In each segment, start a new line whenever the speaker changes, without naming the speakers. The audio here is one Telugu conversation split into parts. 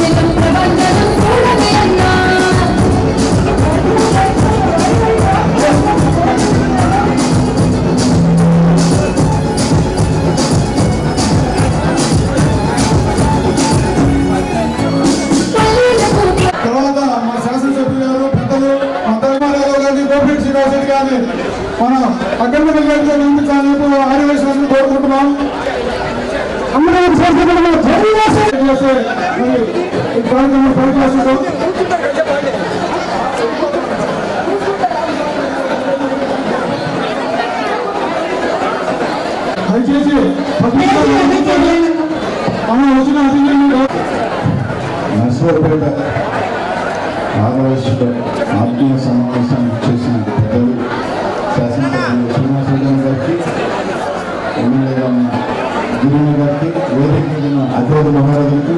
జగన్ కానీ నందుకాన్ని ఆదివేశాన్ని కోరుకుంటున్నాం. అమ్మగారు చేస్తున్న చేసే మరి కార్యక్రమం పరిపాలిస్తాం దయచేసి మనం వచ్చిన అతిథులను
నర్సరావుపేట ఆదర్శ ఆత్మీయ సమావేశానికి చేసిన పెద్దలు శాసనసభ్యులు శ్రీనివాసరావు గారికి ఎమ్మెల్యేగా ఉన్న గురువు గారికి వేదిక ఉన్న అధ్యక్ష మహారాజులకు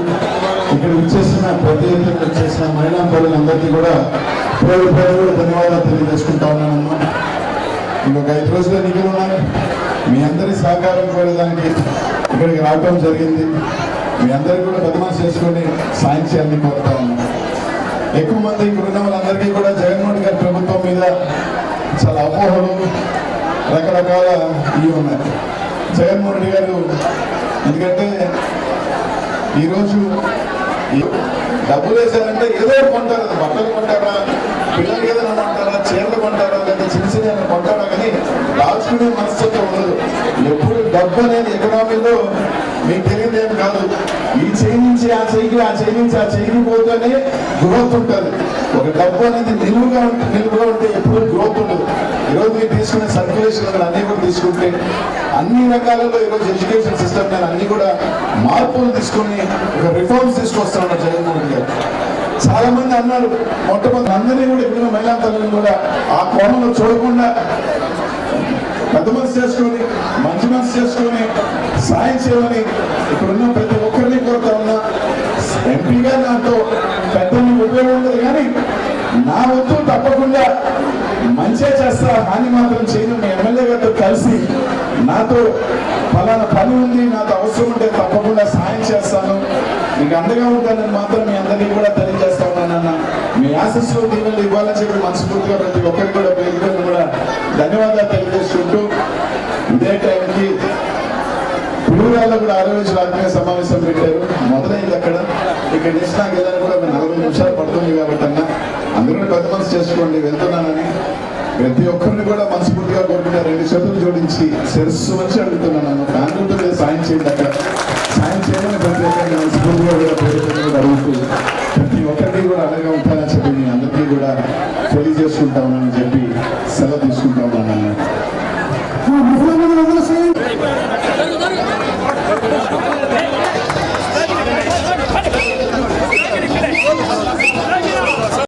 ఇక్కడ వచ్చేసిన ప్రతి ఎత్తున వచ్చేసిన మహిళా పౌరులందరికీ కూడా పేరు పేరు కూడా ధన్యవాదాలు తెలియజేసుకుంటా ఉన్నానమ్మా ఇంకొక ఐదు రోజులు ఎన్నికలు ఉన్నాయి మీ అందరి సహకారం కోరేదానికి ఇక్కడికి రావటం జరిగింది మీ అందరికీ కూడా బదమాష్ చేసుకొని సాయం చేయాలని కోరుతా ఉన్నాం ఎక్కువ మంది ఇక్కడ ఉన్న వాళ్ళందరికీ కూడా జగన్మోహన్ గారి ప్రభుత్వం మీద అపోహలు రకరకాల ఇవి ఉన్నాయి. జగన్మోహన్ రెడ్డి గారు ఎందుకంటే ఈరోజు డబ్బులు వేసారంటే ఏదో ఒకటి కొంటారు. బట్టలు కొంటారా పిల్లలు ఏదైనా కొంటారా చీరలు కొంటారా లేదా చిన్న చిన్న కొంటారా కానీ దాచుకునే మనస్తత్వం ఉండదు. ఎప్పుడు డబ్బు అనేది ఎకనామీలో మీకు తెలియదు ఏం కాదు. ఈ చేయి నుంచి ఆ చేయికి ఆ చేయి నుంచి ఆ చేయికి పోతేనే గ్రోత్ ఉంటుంది. ఒక డబ్బు అనేది నిలువుగా నిలువ చేసిన సర్క్యులేషన్ కూడా తీసుకుంటే అన్ని రకాలలో ఈరోజు ఎడ్యుకేషన్ సిస్టమ్ మీద అన్ని కూడా మార్పులు తీసుకొని ఒక రిఫార్మ్స్ తీసుకొస్తున్నారు జగన్మోహన్ గారు. చాలా మంది అన్నారు మొట్టమొదటి అందరినీ కూడా ఇక్కడ మహిళా తల్లిని కూడా ఆ కోణంలో చూడకుండా పెద్ద మనసు చేసుకొని మంచి మనసు చేసుకొని సాయం చేయమని ఇక్కడున్న ప్రతి ఒక్కరిని కోరుతా ఉన్నా. ఎంపీగా నాతో పెద్దలు ఉపయోగం ఉండదు కానీ నా వంతు తప్పకుండా. మంచిగా చేస్తా హాని మాత్రం చేయను. మీ ఎమ్మెల్యే గారితో కలిసి నాతో ఫలానా పని ఉంది నాకు అవసరం ఉంటే తప్పకుండా సాయం చేస్తాను. మీకు అండగా ఉంటానని మాత్రం మీ అందరికీ కూడా తెలియజేస్తా ఉన్నానన్న మీ ఆశస్సులో దీవెనలు ఇవ్వాలని చెప్పి మనస్ఫూర్తిగా ప్రతి ఒక్కరికి కూడా పేరు కూడా ధన్యవాదాలు తెలియజేసుకుంటూ ఇదే టైంకి పులివెల్లో కూడా ఆరో రోజుల ఆత్మీయ సమావేశం పెట్టారు. మొదలైంది అక్కడ. ఇక్కడ నుంచి నాకు వెళ్ళాలని కూడా నలభై నిమిషాలు పడుతుంది కాబట్టి పెద్ద మనసు చేసుకోండి వెళ్తున్నానని ప్రతి ఒక్కరిని కూడా మనస్ఫూర్తిగా కోరుకుంటే రెండు చేతులు జోడించి శిరస్సు వచ్చి అడుగుతున్నాను ఫ్యామిలీతో మీరు సాయం చేయండి అక్కడ. సాయం చేయమని ప్రతి ఒక్కరిని మనస్ఫూర్తిగా కూడా అడుగుతూ ప్రతి ఒక్కరిని కూడా అలాగే ఉంటానని చెప్పి మీ అందరికీ కూడా తెలియజేసుకుంటామని చెప్పి సెలవు
తీసుకుంటాము